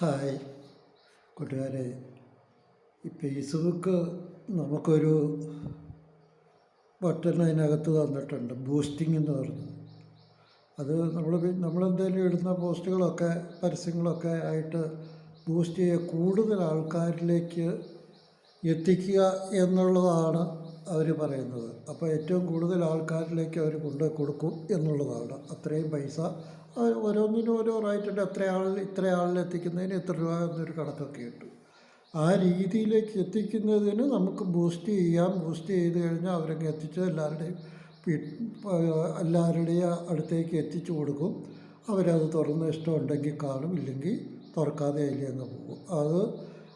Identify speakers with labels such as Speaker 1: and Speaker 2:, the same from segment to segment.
Speaker 1: Hi. കൂട്ടുകാരെ ഈ Facebook നമുക്കൊരു ബട്ടൺ അതിനകത്ത് തന്നിട്ടുണ്ട് ബൂസ്റ്റിംഗ് എന്ന് പറഞ്ഞു. അത് നമ്മൾ നമ്മളെന്തെങ്കിലും ഇടുന്ന പോസ്റ്റുകളൊക്കെ പരസ്യങ്ങളൊക്കെ ആയിട്ട് ബൂസ്റ്റ് ചെയ്യുക കൂടുതൽ ആൾക്കാരിലേക്ക് എത്തിക്കുക എന്നുള്ളതാണ് അവർ പറയുന്നത്. അപ്പോൾ ഏറ്റവും കൂടുതൽ ആൾക്കാരിലേക്ക് അവർ കൊണ്ട് കൊടുക്കും എന്നുള്ളതാണ്. അത്രയും പൈസ. ഓരോന്നിനും ഓരോ റേറ്റുണ്ട്. എത്ര ആളിൽ ഇത്ര ആളിൽ എത്തിക്കുന്നതിന് എത്ര രൂപ എന്നൊരു കണക്കൊക്കെ ഉണ്ട്. ആ രീതിയിലേക്ക് എത്തിക്കുന്നതിന് നമുക്ക് ബൂസ്റ്റ് ചെയ്യാം. ബൂസ്റ്റ് ചെയ്ത് കഴിഞ്ഞാൽ അവരങ്ങ് എത്തിച്ച് എല്ലാവരുടെയും എല്ലാവരുടെയും അടുത്തേക്ക് എത്തിച്ചു കൊടുക്കും. അവരത് തുറന്ന് ഇഷ്ടമുണ്ടെങ്കിൽ കാണും. ഇല്ലെങ്കിൽ തുറക്കാതെ അതിൽ പോകും. അത്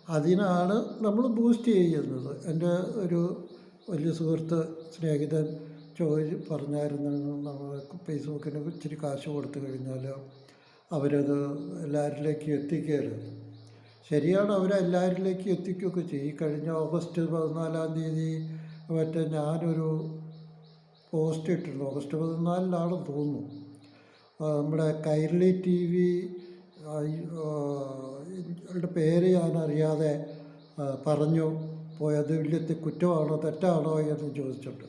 Speaker 1: അതിനാണ് നമ്മൾ ബൂസ്റ്റ് ചെയ്യുന്നത്. എന്റെ ഒരു വലിയ സുഹൃത്ത് സ്നേഹിതൻ ചോദി പറഞ്ഞായിരുന്നു നമ്മൾ ഫേസ്ബുക്കിന് ഇച്ചിരി കാശ് കൊടുത്തു കഴിഞ്ഞാൽ അവരത് എല്ലാവരിലേക്ക് എത്തിക്കരുത്. ശരിയാണ് അവരെല്ലാവരിലേക്ക് എത്തിക്കുകയൊക്കെ ചെയ്യും. ഈ കഴിഞ്ഞ ഓഗസ്റ്റ് പതിനാലാം തീയതി മറ്റേ ഞാനൊരു പോസ്റ്റ് ഇട്ടിട്ടുണ്ട് ഓഗസ്റ്റ് പതിനാലിലാണെന്ന് തോന്നുന്നു. നമ്മുടെ കൈരളി ടി വി പേര് ഞാൻ അറിയാതെ പറഞ്ഞു. പോയത് വലിയ കുറ്റമാണോ തെറ്റാണോ എന്ന് ചോദിച്ചിട്ട്.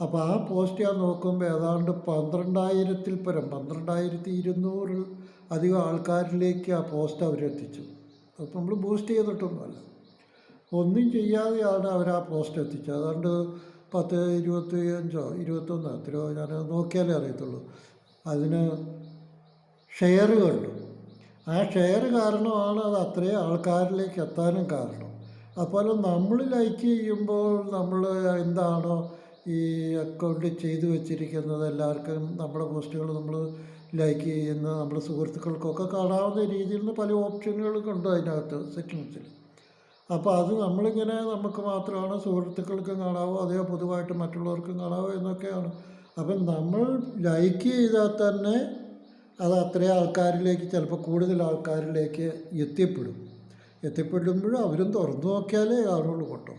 Speaker 1: അപ്പോൾ ആ പോസ്റ്റ് ഞാൻ നോക്കുമ്പോൾ ഏതാണ്ട് പന്ത്രണ്ടായിരത്തിൽ പരം പന്ത്രണ്ടായിരത്തി ഇരുന്നൂറിൽ അധികം ആൾക്കാരിലേക്ക് ആ പോസ്റ്റ് അവരെത്തിച്ചു. അപ്പോൾ നമ്മൾ ബൂസ്റ്റ് ചെയ്തിട്ടൊന്നുമല്ല. ഒന്നും ചെയ്യാതെയാണ് അവർ ആ പോസ്റ്റ് എത്തിച്ചത്. അതുകൊണ്ട് പത്ത് ഇരുപത്തി അഞ്ചോ ഇരുപത്തൊന്നോ എത്രയോ ഞാൻ നോക്കിയാലേ അറിയത്തുള്ളൂ. അതിന് ഷെയറുകളുണ്ട് ആ ഷെയർ കാരണമാണ് അത് അത്രയും ആൾക്കാരിലേക്ക് എത്താനും കാരണം. അപ്പോൾ നമ്മൾ ലൈക്ക് ചെയ്യുമ്പോൾ നമ്മൾ എന്താണോ ഈ അക്കൗണ്ട് ചെയ്തു വെച്ചിരിക്കുന്നത് എല്ലാവർക്കും നമ്മുടെ പോസ്റ്റുകൾ നമ്മൾ ലൈക്ക് ചെയ്യുന്ന നമ്മുടെ സുഹൃത്തുക്കൾക്കൊക്കെ കാണാവുന്ന രീതിയിൽ നിന്ന് പല ഓപ്ഷനുകളും ഉണ്ട് അതിനകത്ത് സെറ്റിങ്സിൽ അപ്പോൾ അത് നമ്മളിങ്ങനെ നമുക്ക് മാത്രമാണ് സുഹൃത്തുക്കൾക്കും കാണാവോ അതോ പൊതുവായിട്ട് മറ്റുള്ളവർക്കും കാണാവോ എന്നൊക്കെയാണ്. അപ്പം നമ്മൾ ലൈക്ക് ചെയ്താൽ തന്നെ അത് അത്രയും ആൾക്കാരിലേക്ക് ചിലപ്പോൾ കൂടുതൽ ആൾക്കാരിലേക്ക് എത്തിപ്പെടും. എത്തിപ്പെടുമ്പോഴും അവരും തുറന്നു നോക്കിയാലേ കാണുള്ളൂ കേട്ടോ.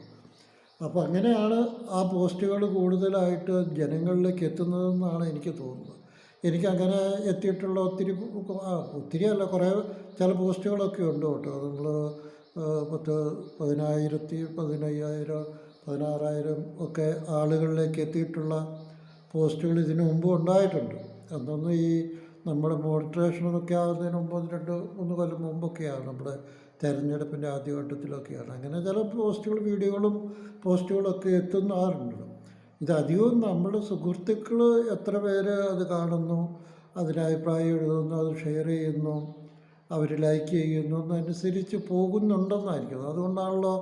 Speaker 1: അപ്പോൾ അങ്ങനെയാണ് ആ പോസ്റ്റുകൾ കൂടുതലായിട്ട് ജനങ്ങളിലേക്ക് എത്തുന്നതെന്നാണ് എനിക്ക് തോന്നുന്നത്. എനിക്കങ്ങനെ എത്തിയിട്ടുള്ള ഒത്തിരി ഒത്തിരി അല്ല കുറേ ചില പോസ്റ്റുകളൊക്കെ ഉണ്ട് കേട്ടോ. നമ്മൾ പത്ത് പതിനായിരത്തി പതിനയ്യായിരം പതിനാറായിരം ഒക്കെ ആളുകളിലേക്ക് എത്തിയിട്ടുള്ള പോസ്റ്റുകൾ ഇതിനു മുമ്പ് ഉണ്ടായിട്ടുണ്ട്. അന്നൊന്നും ഈ നമ്മുടെ മോണിറ്ററേഷനൊക്കെ ആകുന്നതിന് മുമ്പ് ഒന്ന് രണ്ട് മൂന്ന് കൊല്ലം മുമ്പൊക്കെയാണ് നമ്മുടെ തെരഞ്ഞെടുപ്പിന്റെ ആദ്യഘട്ടത്തിലൊക്കെയാണ് അങ്ങനെ ചില പോസ്റ്റുകൾ വീഡിയോകളും പോസ്റ്റുകളൊക്കെ എത്തുന്നാറുണ്ട്. ഇതധികവും നമ്മുടെ സുഹൃത്തുക്കൾ എത്ര പേര് അത് കാണുന്നു അതിന് അഭിപ്രായം എഴുതുന്നു അത് ഷെയർ ചെയ്യുന്നു അവർ ലൈക്ക് ചെയ്യുന്നു എന്നനുസരിച്ച് പോകുന്നുണ്ടെന്നായിരിക്കും. അതുകൊണ്ടാണല്ലോ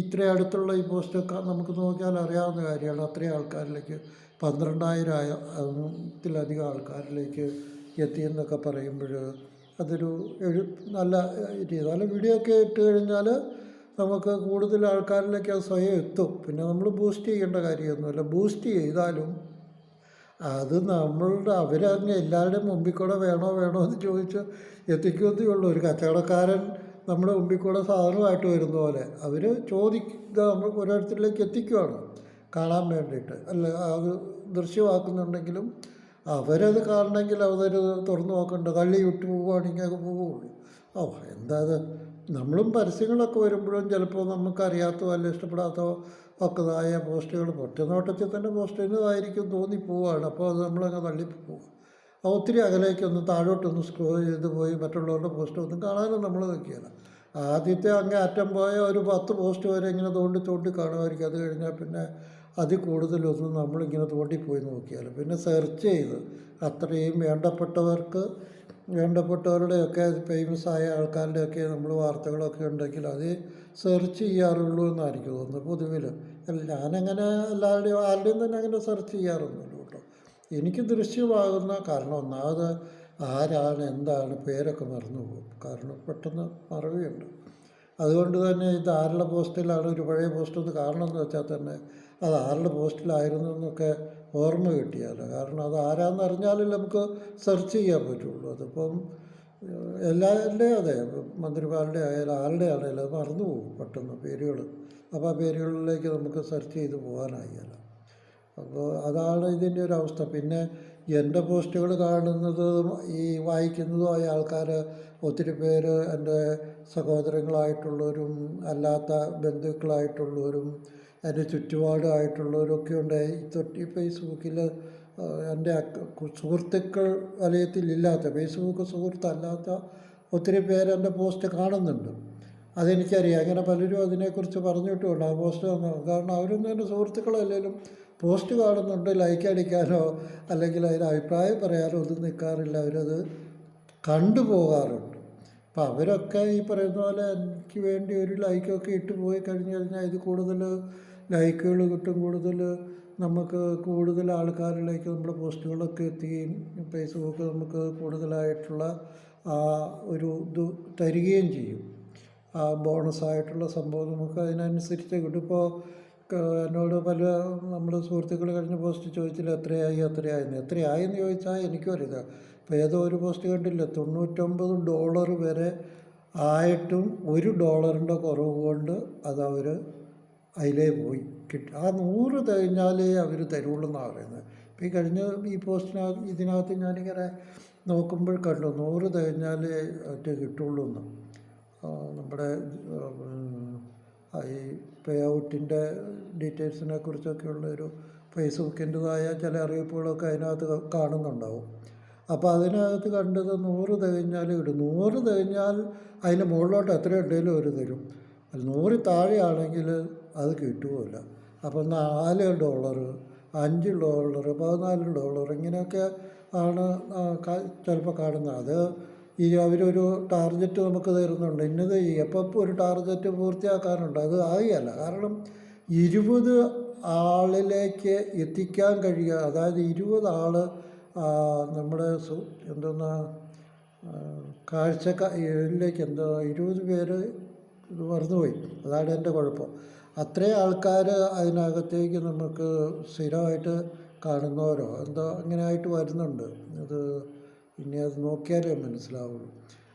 Speaker 1: ഇത്ര അടുത്തുള്ള ഈ പോസ്റ്റൊക്കെ നമുക്ക് നോക്കിയാൽ അറിയാവുന്ന കാര്യമാണ്. അത്രയും ആൾക്കാരിലേക്ക് പന്ത്രണ്ടായിരം ആയ ത്തിലധികം ആൾക്കാരിലേക്ക് എത്തിയെന്നൊക്കെ പറയുമ്പോൾ അതൊരു നല്ല രീതി വീഡിയോ ഒക്കെ ഇട്ട് കഴിഞ്ഞാൽ നമുക്ക് കൂടുതൽ ആൾക്കാരിലേക്ക് അത് സ്വയം എത്തും. പിന്നെ നമ്മൾ ബൂസ്റ്റ് ചെയ്യേണ്ട കാര്യമൊന്നുമില്ല. ബൂസ്റ്റ് ചെയ്താലും അത് നമ്മളുടെ അവരങ്ങ് എല്ലാവരുടെയും മുമ്പിൽ കൂടെ വേണോ വേണോ എന്ന് ചോദിച്ച് എത്തിക്കുന്നതേ ഉള്ളൂ. ഒരു കച്ചവടക്കാരൻ നമ്മുടെ മുമ്പിൽ കൂടെ സാധനമായിട്ട് വരുന്ന പോലെ അവർ ചോദിക്കുക നമ്മൾ ഓരോരുത്തരിലേക്ക് എത്തിക്കുവാണ്. കാണാൻ വേണ്ടിയിട്ട്. അല്ല അത് ദൃശ്യമാക്കുന്നുണ്ടെങ്കിലും അവരത് കാണണമെങ്കിൽ അവരത് തുറന്നു നോക്കണ്ട? തള്ളി വിട്ടു പോവുകയാണെങ്കിൽ അത് പോവുള്ളൂ ഓ എന്താ അത്? നമ്മളും പരസ്യങ്ങളൊക്കെ വരുമ്പോഴും ചിലപ്പോൾ നമുക്കറിയാത്തോ അല്ല ഇഷ്ടപ്പെടാത്തോ ഒക്കെതായ പോസ്റ്റുകൾ പൊറ്റനോട്ടത്തിൽ തന്നെ പോസ്റ്റിന്റെതായിരിക്കും തോന്നിപ്പോവാണ് അപ്പോൾ അത് നമ്മളങ്ങ് തള്ളിപ്പോവും അപ്പോൾ ഒത്തിരി അകലേക്കൊന്ന് താഴോട്ടൊന്ന് സ്ക്രോൾ ചെയ്ത് പോയി മറ്റുള്ളവരുടെ പോസ്റ്റ് ഒന്നും കാണാനും നമ്മൾ നോക്കിയല്ല. ആദ്യത്തെ അങ്ങേ അറ്റം പോയ ഒരു പത്ത് പോസ്റ്റ് വരെ ഇങ്ങനെ തോണ്ടി തോണ്ടി കാണുമായിരിക്കും. അത് കഴിഞ്ഞാൽ പിന്നെ അതിൽ കൂടുതലൊന്നും നമ്മളിങ്ങനെ തോണ്ടിപ്പോയി നോക്കിയാൽ. പിന്നെ സെർച്ച് ചെയ്ത് അത്രയും വേണ്ടപ്പെട്ടവർക്ക് വേണ്ടപ്പെട്ടവരുടെയൊക്കെ ഫേമസ് ആയ ആൾക്കാരുടെയൊക്കെ നമ്മൾ വാർത്തകളൊക്കെ ഉണ്ടെങ്കിൽ അത് സെർച്ച് ചെയ്യാറുള്ളൂ എന്നായിരിക്കും തോന്നുന്നത് പൊതുവിൽ. ഞാനങ്ങനെ എല്ലാവരുടെയും ആരുടെയും തന്നെ അങ്ങനെ സെർച്ച് ചെയ്യാറൊന്നുമില്ല കേട്ടോ. എനിക്ക് ദൃശ്യമാകുന്ന കാരണം ഒന്നാമത് ആരാണ് എന്താണ് പേരൊക്കെ മറന്നു പോകും. കാരണം പെട്ടെന്ന് മറവിയുണ്ട്. അതുകൊണ്ട് തന്നെ ഇത് ആരുടെ പോസ്റ്റിലാണ് ഒരു പഴയ പോസ്റ്റ് ഒന്ന് കാണണമെന്ന് വെച്ചാൽ തന്നെ അത് ആരുടെ പോസ്റ്റിലായിരുന്നു എന്നൊക്കെ ഓർമ്മ കിട്ടിയാലോ? കാരണം അത് ആരാന്ന് അറിഞ്ഞാലല്ലേ നമുക്ക് സെർച്ച് ചെയ്യാൻ പറ്റുള്ളൂ. അതിപ്പം എല്ലാവരുടെ അതെ മന്ത്രിമാരുടെ ആയാലും ആരുടെ ആണെങ്കിലും അത് മറന്നു പോകും പെട്ടെന്ന് പേരുകൾ. അപ്പോൾ ആ പേരുകളിലേക്ക് നമുക്ക് സെർച്ച് ചെയ്ത് പോകാനായില്ല അപ്പോൾ അതാണ് ഇതിന്റെ ഒരു അവസ്ഥ. പിന്നെ എന്റെ പോസ്റ്റുകൾ കാണുന്നതും ഈ വായിക്കുന്നതുമായ ആൾക്കാർ ഒത്തിരി പേര് എന്റെ സഹോദരങ്ങളായിട്ടുള്ളവരും അല്ലാത്ത ബന്ധുക്കളായിട്ടുള്ളവരും എന്റെ ചുറ്റുപാടായിട്ടുള്ളവരൊക്കെ ഉണ്ടായി. തൊട്ടി ഫേസ്ബുക്കിൽ എന്റെ സുഹൃത്തുക്കൾ വലയത്തിലില്ലാത്ത ഫേസ്ബുക്ക് സുഹൃത്തല്ലാത്ത ഒത്തിരി പേര് എന്റെ പോസ്റ്റ് കാണുന്നുണ്ട്. അതെനിക്കറിയാം. അങ്ങനെ പലരും അതിനെക്കുറിച്ച് പറഞ്ഞിട്ടുമുണ്ട്. ആ പോസ്റ്റ് കാരണം അവരൊന്നും എന്റെ സുഹൃത്തുക്കളല്ലെങ്കിലും പോസ്റ്റ് കാണുന്നുണ്ട്. ലൈക്ക് അടിക്കാനോ അല്ലെങ്കിൽ അതിന് അഭിപ്രായം പറയാനോ ഒന്നും നിൽക്കാറില്ല. അവരത് കണ്ടുപോകാറുണ്ട്. അപ്പം അവരൊക്കെ ഈ പറയുന്ന പോലെ എനിക്ക് വേണ്ടി ഒരു ലൈക്കൊക്കെ ഇട്ട് പോയി കഴിഞ്ഞു കഴിഞ്ഞാൽ ഇത് കൂടുതൽ ലൈക്കുകൾ കിട്ടും കൂടുതൽ നമുക്ക് കൂടുതൽ ആൾക്കാരിലേക്ക് നമ്മുടെ പോസ്റ്റുകളൊക്കെ എത്തുകയും ഫേസ്ബുക്ക് നമുക്ക് കൂടുതലായിട്ടുള്ള ഒരു ഇത് തരികയും ചെയ്യും. ആ ബോണസായിട്ടുള്ള സംഭവം നമുക്ക് അതിനനുസരിച്ച് കിട്ടും. ഇപ്പോൾ എന്നോട് പല നമ്മുടെ സുഹൃത്തുക്കൾ കഴിഞ്ഞ പോസ്റ്റ് ചോദിച്ചില്ല എത്രയായി എത്രയായെന്ന് എത്രയായെന്ന് ചോദിച്ചാൽ എനിക്കും അറിയില്ല. ഇപ്പോൾ ഏതോ ഒരു പോസ്റ്റ് കണ്ടില്ല തൊണ്ണൂറ്റൊമ്പത് ഡോളർ വരെ ആയിട്ടും ഒരു ഡോളറിന്റെ കുറവ് കൊണ്ട് അത് അവർ അതിലേ പോയി. കിട്ടി. ആ നൂറ് കഴിഞ്ഞാലേ അവർ തരുള്ളൂ എന്നാണ് പറയുന്നത്. ഇപ്പോൾ ഈ കഴിഞ്ഞ ഈ പോസ്റ്റിനകത്ത് ഇതിനകത്ത് ഞാനിങ്ങനെ നോക്കുമ്പോൾ കണ്ടു നൂറ് തികഞ്ഞാലേ ഒറ്റ കിട്ടുള്ളൂ എന്ന്. നമ്മുടെ ഈ പേ ഔട്ടിന്റെ ഡീറ്റെയിൽസിനെ കുറിച്ചൊക്കെയുള്ള ഒരു ഫേസ്ബുക്കിന്റെതായ ചില അറിയിപ്പുകളൊക്കെ അതിനകത്ത് കാണുന്നുണ്ടാവും. അപ്പോൾ അതിനകത്ത് കണ്ടത് നൂറ് തികഞ്ഞാൽ ഇടും നൂറ് തികഞ്ഞാൽ അതിന് മുകളിലോട്ട് എത്ര ഉണ്ടെങ്കിലും അവർ തരും. അത് നൂറ് താഴെയാണെങ്കിൽ അത് കിട്ടുകയില്ല. അപ്പോൾ നാല് ഡോളർ അഞ്ച് ഡോളർ പതിനാല് ഡോളർ ഇങ്ങനെയൊക്കെ ആണ് ചിലപ്പോൾ കാണുന്നത്. അത് ഈ അവരൊരു ടാർഗറ്റ് നമുക്ക് തരുന്നുണ്ട്. ഇന്നത് എപ്പോൾ ഒരു ടാർഗറ്റ് പൂർത്തിയാക്കാനുണ്ട്? അത് ആകുകയല്ല കാരണം ഇരുപത് ആളിലേക്ക് എത്തിക്കാൻ കഴിയുക അതായത് ഇരുപത് ആൾ നമ്മുടെ സു എന്തെന്നാ കാഴ്ചക്കാരിലേക്ക് എന്തോ ഇരുപത് പേര് ഇത് മറന്നുപോയി. അതാണ് എന്റെ കുഴപ്പം. അത്രയും ആൾക്കാർ അതിനകത്തേക്ക് നമുക്ക് സ്ഥിരമായിട്ട് കാണുന്നവരോ എന്തോ അങ്ങനെ ആയിട്ട് വരുന്നുണ്ട്. അത് ഇനി അത് നോക്കിയാലേ മനസ്സിലാവുള്ളൂ.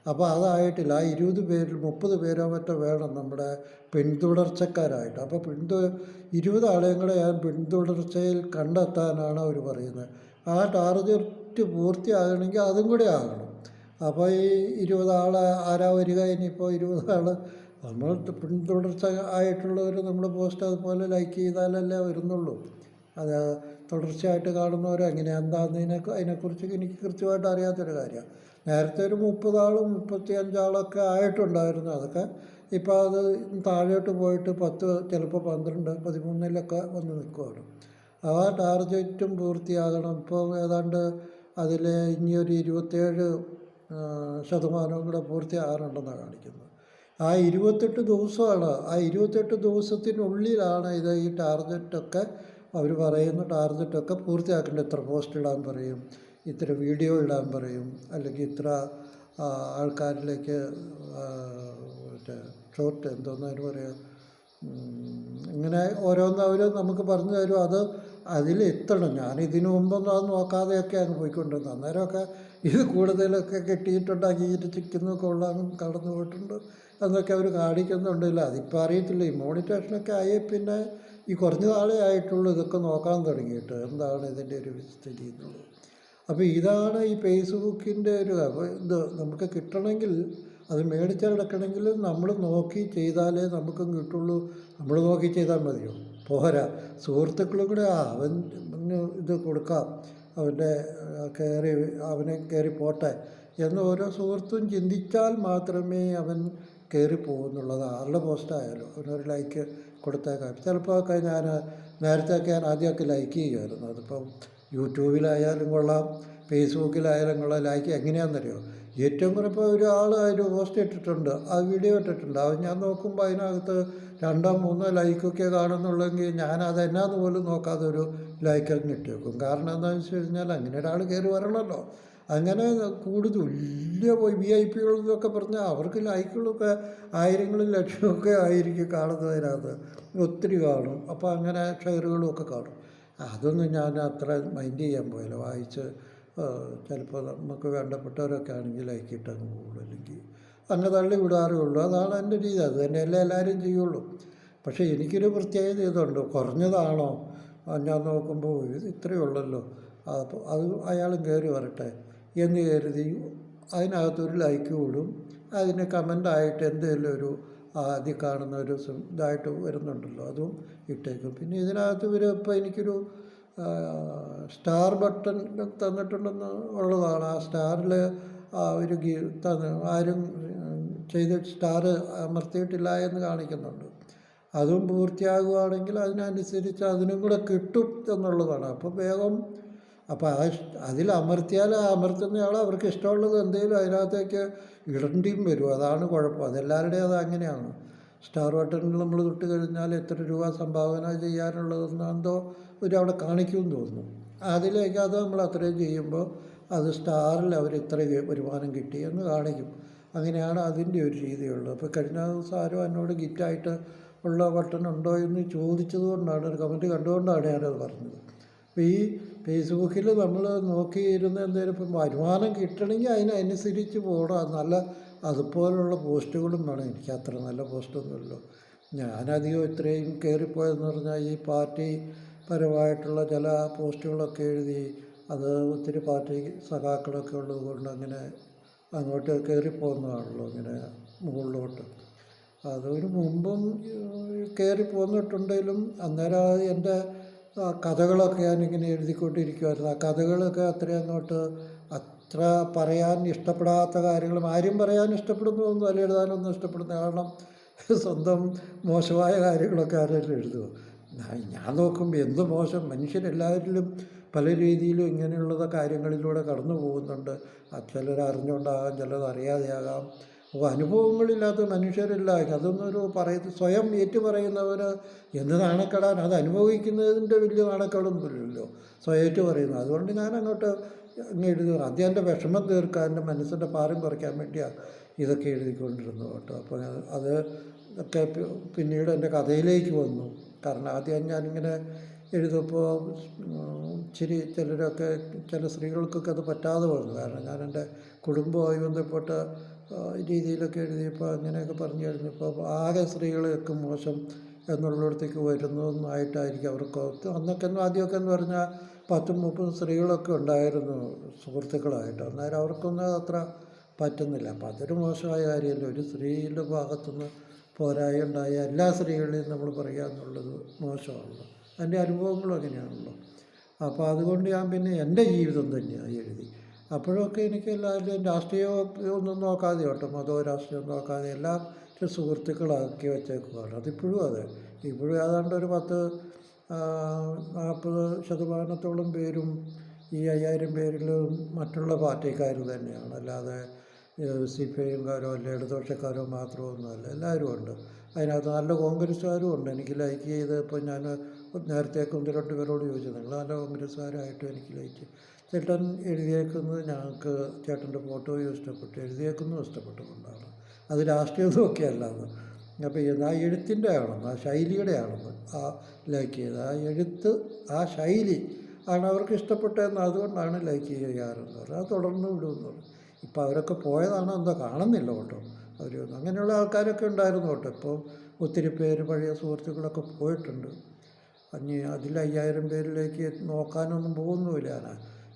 Speaker 1: അപ്പോൾ അതായിട്ടില്ല ആ ഇരുപത് പേരിൽ മുപ്പത് പേരോ മറ്റോ വേണം നമ്മുടെ പിന്തുടർച്ചക്കാരായിട്ട്. അപ്പോൾ പിന്തു ഇരുപത് ആളെയും കൂടെ ഞാൻ പിന്തുടർച്ചയിൽ കണ്ടെത്താനാണ് അവർ പറയുന്നത്. ആ ടാർഗറ്റ് പൂർത്തിയാകണമെങ്കിൽ അതും കൂടെ ആകണം. അപ്പോൾ ഈ ഇരുപത് ആൾ ആരാ വരിക? ഇനിയിപ്പോൾ ഇരുപത് ആൾ നമ്മൾ പിന്തുടർച്ച ആയിട്ടുള്ളവർ നമ്മൾ പോസ്റ്റ് അതുപോലെ ലൈക്ക് ചെയ്താലല്ലേ വരുന്നുള്ളൂ. അത് തുടർച്ചയായിട്ട് കാണുന്നവർ അങ്ങനെ എന്താണെന്നതിനെ അതിനെക്കുറിച്ച് എനിക്ക് കൃത്യമായിട്ട് അറിയാത്തൊരു കാര്യമാണ് നേരത്തെ ഒരു മുപ്പതാളും മുപ്പത്തി അഞ്ചാളൊക്കെ ആയിട്ടുണ്ടായിരുന്നു അതൊക്കെ. ഇപ്പോൾ അത് താഴോട്ട് പോയിട്ട് പത്ത് ചിലപ്പോൾ പന്ത്രണ്ട് പതിമൂന്നിലൊക്കെ വന്ന് നിൽക്കുവാണ് ആ ടാർജറ്റും പൂർത്തിയാകണം. ഇപ്പോൾ ഏതാണ്ട് അതിൽ ഇനിയൊരു ഇരുപത്തേഴ് ശതമാനവും കൂടെ പൂർത്തിയാകാനുണ്ടെന്നാണ് കാണിക്കുന്നത്. ആ ഇരുപത്തെട്ട് ദിവസമാണ്. ആ ഇരുപത്തെട്ട് ദിവസത്തിനുള്ളിലാണ് ഇത് ഈ ടാർഗറ്റൊക്കെ അവർ പറയുന്ന. ടാർഗറ്റൊക്കെ പൂർത്തിയാക്കേണ്ടത് ഇത്ര പോസ്റ്റ് ഇടാൻ പറയും ഇത്ര വീഡിയോ ഇടാൻ പറയും അല്ലെങ്കിൽ ഇത്ര ആൾക്കാരിലേക്ക് മറ്റേ ഷോർട്ട് എന്തോന്നതിന് പറയുക ഇങ്ങനെ ഓരോന്ന് അവർ നമുക്ക് പറഞ്ഞു തരും അത് അതിലെത്തണം. ഞാൻ ഇതിനു മുമ്പൊന്നും അത് അങ്ങ് പോയിക്കൊണ്ടിരുന്നത് അന്നേരമൊക്കെ ഇത് കൂടുതലൊക്കെ കെട്ടിയിട്ടുണ്ട് അംഗീകരിച്ചിരിക്കുന്നു ഉള്ള കടന്നു പോയിട്ടുണ്ട് എന്നൊക്കെ അവർ കാണിക്കുന്നുണ്ടല്ലോ അതിപ്പോൾ അറിയത്തില്ല. ഈ മോണിറ്റേഷനൊക്കെ ആയി പിന്നെ ഈ കുറഞ്ഞ നാളേ ആയിട്ടുള്ളൂ ഇതൊക്കെ നോക്കാൻ തുടങ്ങിയിട്ട്. എന്താണ് ഇതിന്റെ ഒരു സ്ഥിതി എന്നുള്ളത്? അപ്പോൾ ഇതാണ് ഈ ഫേസ്ബുക്കിന്റെ ഒരു ഇത്. നമുക്ക് കിട്ടണമെങ്കിൽ അത് മേടിച്ചെടുക്കണമെങ്കിൽ നമ്മൾ നോക്കി ചെയ്താലേ നമുക്കും കിട്ടുള്ളൂ. നമ്മൾ നോക്കി ചെയ്താൽ മതിയോ? പോരാ. സുഹൃത്തുക്കളും കൂടെ ആ അവൻ ഇത് കൊടുക്കാം. അവന്റെ കയറി അവനെ കയറി പോട്ടെ എന്ന് ഓരോ സുഹൃത്തും ചിന്തിച്ചാൽ മാത്രമേ അവൻ കയറി പോകുന്നുള്ളത്. ആരുടെ പോസ്റ്റായാലും അവനൊരു ലൈക്ക് കൊടുത്തേക്കാം. ചിലപ്പോൾ ഒക്കെ ഞാൻ നേരത്തെയൊക്കെ ഞാൻ ആദ്യമൊക്കെ ലൈക്ക് ചെയ്യുമായിരുന്നു. അതിപ്പം യൂട്യൂബിലായാലും കൊള്ളാം. ഫേസ്ബുക്കിലായാലും കൊള്ളാം. ലൈക്ക് എങ്ങനെയാണെന്നറിയോ? ഏറ്റവും കുറപ്പോൾ ഒരാൾ അതിൽ പോസ്റ്റ് ഇട്ടിട്ടുണ്ട് ആ വീഡിയോ ഇട്ടിട്ടുണ്ട്. അത് ഞാൻ നോക്കുമ്പോൾ അതിനകത്ത് രണ്ടോ മൂന്നോ ലൈക്കൊക്കെ കാണുന്നുള്ളെങ്കിൽ ഞാൻ അത് എന്നാന്ന് പോലും നോക്കാതെ ഒരു ലൈക്ക് അങ്ങ് ഇട്ട് വെക്കും. കാരണം എന്താണെന്ന് വെച്ച് കഴിഞ്ഞാൽ അങ്ങനെ ഒരാൾ കയറി വരണമല്ലോ. അങ്ങനെ കൂടുതൽ വലിയ പോയി വി ഐ പികളെന്നൊക്കെ പറഞ്ഞാൽ അവർക്ക് ലൈക്കുകളൊക്കെ ആയിരങ്ങളും ലക്ഷമൊക്കെ ആയിരിക്കും കാണുന്നതിനകത്ത് ഒത്തിരി കാണും. അപ്പോൾ അങ്ങനെ ഷെയറുകളും ഒക്കെ കാണും. അതൊന്നും ഞാൻ അത്ര മൈൻഡ് ചെയ്യാൻ പോയില്ല. വായിച്ച് ചിലപ്പോൾ നമുക്ക് വേണ്ടപ്പെട്ടവരൊക്കെ ആണെങ്കിൽ അയക്കിയിട്ട് അങ്ങ് പോകുള്ളൂ അല്ലെങ്കിൽ അങ്ങ് തള്ളി വിടാറേ ഉള്ളൂ അതാണ് എന്റെ രീതി. അത് തന്നെയല്ലേ എല്ലാവരും ചെയ്യുള്ളൂ. പക്ഷേ എനിക്കൊരു പ്രത്യേകത ഇതുണ്ട്. കുറഞ്ഞതാണോ? ഞാൻ നോക്കുമ്പോൾ ഇത് ഇത്രയേ ഉള്ളല്ലോ. അപ്പോൾ അത് അയാളും കയറി വരട്ടെ എന്ന് കരുതി അതിനകത്തൊരു ലൈക്ക് കൂടും. അതിന് കമന്റായിട്ട് എന്തെങ്കിലും ഒരു ആദ്യം കാണുന്ന ഒരു ഇതായിട്ട് വരുന്നുണ്ടല്ലോ. അതും ഇട്ടേക്കും. പിന്നെ ഇതിനകത്ത് ഇവർ ഇപ്പോൾ എനിക്കൊരു സ്റ്റാർ ബട്ടൺ തന്നിട്ടുണ്ടെന്ന് ഉള്ളതാണ്. ആ സ്റ്റാറിൽ ഒരു ഗീ തന്ന് ആരും ചെയ്ത് സ്റ്റാർ അമർത്തിയിട്ടില്ല എന്ന് കാണിക്കുന്നുണ്ട്. അതും പൂർത്തിയാകുകയാണെങ്കിൽ അതിനനുസരിച്ച് അതിനും കൂടെ കിട്ടും എന്നുള്ളതാണ്. അപ്പോൾ വേഗം അപ്പോൾ ആ അതിൽ അമർത്തിയാൽ അമർത്തുന്നയാൾ അവർക്ക് ഇഷ്ടമുള്ളത് എന്തെങ്കിലും അതിനകത്തേക്ക് ഇടേണ്ടിയും വരും. അതാണ് കുഴപ്പം. അതെല്ലാവരുടെയും അത് അങ്ങനെയാണ്. സ്റ്റാർ ബട്ടണിൽ നമ്മൾ തൊട്ട് കഴിഞ്ഞാൽ എത്ര രൂപ സംഭാവന ചെയ്യാനുള്ളതെന്ന് എന്തോ ഒരു അവിടെ കാണിക്കുമെന്ന് തോന്നുന്നു. അതിലേക്ക് അത് നമ്മൾ അത്രയും ചെയ്യുമ്പോൾ അത് സ്റ്റാറിൽ അവർ ഇത്ര വരുമാനം കിട്ടി എന്ന് കാണിക്കും. അങ്ങനെയാണ് അതിന്റെ ഒരു രീതിയുള്ളത്. അപ്പോൾ കഴിഞ്ഞ ദിവസം ആരും എന്നോട് ഗിറ്റായിട്ട് ഉള്ള ബട്ടൺ ഉണ്ടോ എന്ന് ചോദിച്ചത് കൊണ്ടാണ് ഒരു കമന്റ് കണ്ടുകൊണ്ടാണ് ഞാനത് പറഞ്ഞത്. അപ്പോൾ ഈ ഫേസ്ബുക്കിൽ നമ്മൾ നോക്കിയിരുന്ന എന്തെങ്കിലും ഇപ്പം വരുമാനം കിട്ടണമെങ്കിൽ അതിനനുസരിച്ച് പോകണം. നല്ല അതുപോലുള്ള പോസ്റ്റുകളും വേണം. എനിക്ക് അത്ര നല്ല പോസ്റ്റൊന്നുമല്ലോ ഞാനധികം ഇത്രയും കയറിപ്പോയെന്ന് പറഞ്ഞാൽ ഈ പാർട്ടി പരമായിട്ടുള്ള ചില പോസ്റ്റുകളൊക്കെ എഴുതി അത് ഒത്തിരി പാർട്ടി സഖാക്കളൊക്കെ ഉള്ളത് കൊണ്ട് അങ്ങനെ അങ്ങോട്ട് കയറിപ്പോകുന്നതാണല്ലോ ഇങ്ങനെ മുകളിലോട്ട്. അതൊരു മുമ്പും കയറി പോന്നിട്ടുണ്ടെങ്കിലും അന്നേരം എന്റെ കഥകളൊക്കെ ഞാനിങ്ങനെ എഴുതിക്കൊണ്ടിരിക്കുമായിരുന്നു ആ കഥകളൊക്കെ അത്രയും അങ്ങോട്ട് അത്ര പറയാൻ ഇഷ്ടപ്പെടാത്ത കാര്യങ്ങളും ആരും പറയാൻ ഇഷ്ടപ്പെടുന്നതൊന്നും അല്ല എഴുതാനൊന്നും ഇഷ്ടപ്പെടുന്ന കാരണം സ്വന്തം മോശമായ കാര്യങ്ങളൊക്കെ ആരെങ്കിലും എഴുതുമോ ഞാൻ നോക്കുമ്പോൾ എന്ത് മോശം മനുഷ്യരെല്ലാവരിലും പല രീതിയിലും ഇങ്ങനെയുള്ള കാര്യങ്ങളിലൂടെ കടന്നു പോകുന്നുണ്ട്. ചിലർ അറിഞ്ഞുകൊണ്ടാകാം ചിലത് അറിയാതെയാകാം. അപ്പോൾ അനുഭവങ്ങളില്ലാത്ത മനുഷ്യരില്ല. അതൊന്നും ഒരു പറയുന്ന സ്വയം ഏറ്റു പറയുന്നവർ എന്ത് നാണക്കെടാൻ അത് അനുഭവിക്കുന്നതിന്റെ വലിയ നാണക്കേടൊന്നുമില്ലല്ലോ. സ്വയം ഏറ്റു പറയുന്നത് അതുകൊണ്ട് ഞാൻ അങ്ങോട്ട് എഴുതുക ആദ്യം എന്റെ വിഷമം തീർക്കാൻ എന്റെ മനസ്സിന്റെ ഭാരം കുറയ്ക്കാൻ വേണ്ടിയാണ് ഇതൊക്കെ എഴുതിക്കൊണ്ടിരുന്നത് കേട്ടോ. അപ്പോൾ അത് ഒക്കെ പിന്നീട് എന്റെ കഥയിലേക്ക് വന്നു. കാരണം ആദ്യം ഞാനിങ്ങനെ എഴുതുമ്പോൾ ഇച്ചിരി ചിലരൊക്കെ ചില സ്ത്രീകൾക്കൊക്കെ അത് പറ്റാതെ വന്നു. കാരണം ഞാൻ എന്റെ കുടുംബവുമായി ബന്ധപ്പെട്ട രീതിയിലൊക്കെ എഴുതിയപ്പോൾ അങ്ങനെയൊക്കെ പറഞ്ഞു കഴിഞ്ഞപ്പോൾ ആകെ സ്ത്രീകളെയൊക്കെ മോശം എന്നുള്ളിടത്തേക്ക് വരുന്നതെന്നായിട്ടായിരിക്കും അവർക്ക് അന്നൊക്കെ ആദ്യമൊക്കെ എന്ന് പറഞ്ഞാൽ പത്തും മുപ്പതും സ്ത്രീകളൊക്കെ ഉണ്ടായിരുന്നു സുഹൃത്തുക്കളായിട്ട്. അന്നേരം അവർക്കൊന്നും അത്ര പറ്റുന്നില്ല. അപ്പം അതൊരു മോശമായ കാര്യമല്ല? ഒരു സ്ത്രീയുടെ ഭാഗത്തുനിന്ന് പോരായ ഉണ്ടായ എല്ലാ സ്ത്രീകളെയും നമ്മൾ പറയുക എന്നുള്ളത് മോശമാണല്ലോ. എന്റെ അനുഭവങ്ങളും അങ്ങനെയാണല്ലോ. അപ്പോൾ അതുകൊണ്ട് ഞാൻ പിന്നെ എന്റെ ജീവിതം തന്നെയാണ് എഴുതി. അപ്പോഴൊക്കെ എനിക്ക് എല്ലാവരും രാഷ്ട്രീയം ഒന്നും നോക്കാതെ കേട്ടോ മതോ രാഷ്ട്രീയം നോക്കാതെ എല്ലാം സുഹൃത്തുക്കളാക്കി വെച്ചേക്കുവാണ്. അതിപ്പോഴും അതെ. ഇപ്പോഴും ഏതാണ്ട് ഒരു പത്ത് നാൽപ്പത് ശതമാനത്തോളം പേരും ഈ അയ്യായിരം പേരിലും മറ്റുള്ള പാർട്ടിക്കാർ തന്നെയാണ്. അല്ലാതെ സി പി ഐക്കാരോ അല്ലെ ഇടതുപക്ഷക്കാരോ മാത്രമൊന്നുമല്ല. എല്ലാവരും ഉണ്ട്. അതിനകത്ത് നല്ല കോൺഗ്രസ്സുകാരും ഉണ്ട്. എനിക്ക് ലൈക്ക് ചെയ്ത് ഇപ്പോൾ ഞാൻ നേരത്തെ ഒന്ന് രണ്ട് പേരോട് ചോദിച്ചു. നിങ്ങൾ നല്ല കോൺഗ്രസ്സുകാരായിട്ടും എനിക്ക് ലൈക്ക് ചേട്ടൻ എഴുതിയേക്കുന്നത് ഞങ്ങൾക്ക് ചേട്ടന്റെ ഫോട്ടോയും ഇഷ്ടപ്പെട്ടു. എഴുതിയേക്കുന്നതും ഇഷ്ടപ്പെട്ടുകൊണ്ടാണ്. അത് രാഷ്ട്രീയമൊക്കെ അല്ലാതെ. അപ്പോൾ ഇത് ആ എഴുത്തിന്റെ ആണെന്ന് ആ ശൈലിയുടെ ആണെന്ന് ആ ലൈക്ക് ചെയ്ത് ആ എഴുത്ത് ആ ശൈലി ആണ് അവർക്ക് ഇഷ്ടപ്പെട്ടതെന്ന് അതുകൊണ്ടാണ് ലൈക്ക് ചെയ്യാറെന്ന് പറഞ്ഞാൽ അത് തുടർന്ന് വിടുമെന്ന് പറഞ്ഞു. ഇപ്പം അവരൊക്കെ പോയതാണ് എന്തോ കാണുന്നില്ല കേട്ടോ. അവർ അങ്ങനെയുള്ള ആൾക്കാരൊക്കെ ഉണ്ടായിരുന്നു കേട്ടോ. ഇപ്പോൾ ഒത്തിരി പേര് പഴയ സുഹൃത്തുക്കളൊക്കെ പോയിട്ടുണ്ട്. അഞ്ഞ് അതിൽ അയ്യായിരം പേരിലേക്ക് നോക്കാനൊന്നും പോകുന്നുമില്ല.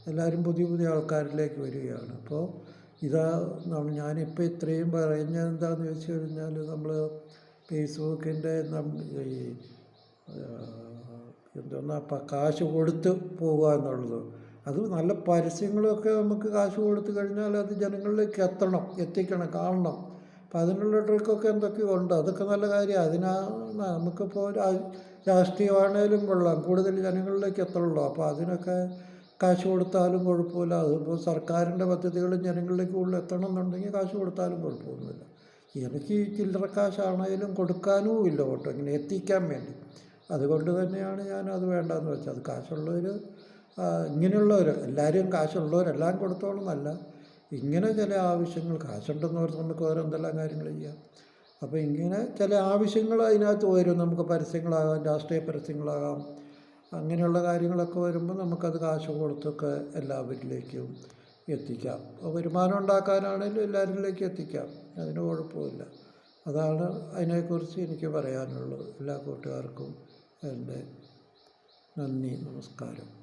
Speaker 1: എല്ലാവരും പുതിയ പുതിയ ആൾക്കാരിലേക്ക് വരികയാണ്. അപ്പോൾ ഇതാ ഞാനിപ്പോൾ ഇത്രയും പറയുന്നത് എന്താണെന്ന് ചോദിച്ചു കഴിഞ്ഞാൽ നമ്മൾ ഫേസ്ബുക്കിന്റെ ഈ എന്തോന്നാ കാശ് കൊടുത്ത് പോകുക എന്നുള്ളത്. അത് നല്ല പരസ്യങ്ങളൊക്കെ നമുക്ക് കാശ് കൊടുത്തു കഴിഞ്ഞാൽ അത് ജനങ്ങളിലേക്ക് എത്തണം എത്തിക്കണം കാണണം. അപ്പം അതിനുള്ള ട്രിക്കൊക്കെ എന്തൊക്കെയോ ഉണ്ട് അതൊക്കെ നല്ല കാര്യമാണ് അതിനാ നമുക്കിപ്പോൾ രാഷ്ട്രീയമാണേലും കൊള്ളാം. കൂടുതൽ ജനങ്ങളിലേക്ക് എത്തണമല്ലോ അപ്പോൾ അതിനൊക്കെ കാശ് കൊടുത്താലും കുഴപ്പമില്ല. അതിപ്പോൾ സർക്കാരിന്റെ പദ്ധതികൾ ജനങ്ങളിലേക്ക് കൂടുതൽ എത്തണം എന്നുണ്ടെങ്കിൽ കാശ് കൊടുത്താലും കുഴപ്പമൊന്നുമില്ല. എനിക്ക് ഈ ചില്ലറ കാശാണേലും കൊടുക്കാനും ഇല്ല കേട്ടോ. ഇങ്ങനെ എത്തിക്കാൻ വേണ്ടി. അതുകൊണ്ട് തന്നെയാണ് ഞാൻ അത് വേണ്ടെന്ന് വെച്ചത്. അത് കാശുള്ളവർ ഇങ്ങനെയുള്ളവർ എല്ലാവരും കാശുള്ളവരെല്ലാം കൊടുത്തോളന്നല്ല ഇങ്ങനെ ചില ആവശ്യങ്ങൾ കാശുണ്ടെന്ന് പറഞ്ഞ് നമുക്ക് വേറെ എന്തെല്ലാം കാര്യങ്ങൾ ചെയ്യാം. അപ്പോൾ ഇങ്ങനെ ചില ആവശ്യങ്ങൾ അതിനകത്ത് വരും നമുക്ക് പരസ്യങ്ങളാകാം രാഷ്ട്രീയ പരസ്യങ്ങളാകാം. അങ്ങനെയുള്ള കാര്യങ്ങളൊക്കെ വരുമ്പോൾ നമുക്കത് കാശ് കൊടുത്തൊക്കെ എല്ലാവരിലേക്കും എത്തിക്കാം. വരുമാനം ഉണ്ടാക്കാനാണെങ്കിലും എല്ലാവരിലേക്കും എത്തിക്കാം. അതിന് കുഴപ്പമില്ല. അതാണ് അതിനെക്കുറിച്ച് എനിക്ക് പറയാനുള്ളത്. എല്ലാ കൂട്ടുകാർക്കും എന്റെ നന്ദി നമസ്കാരം.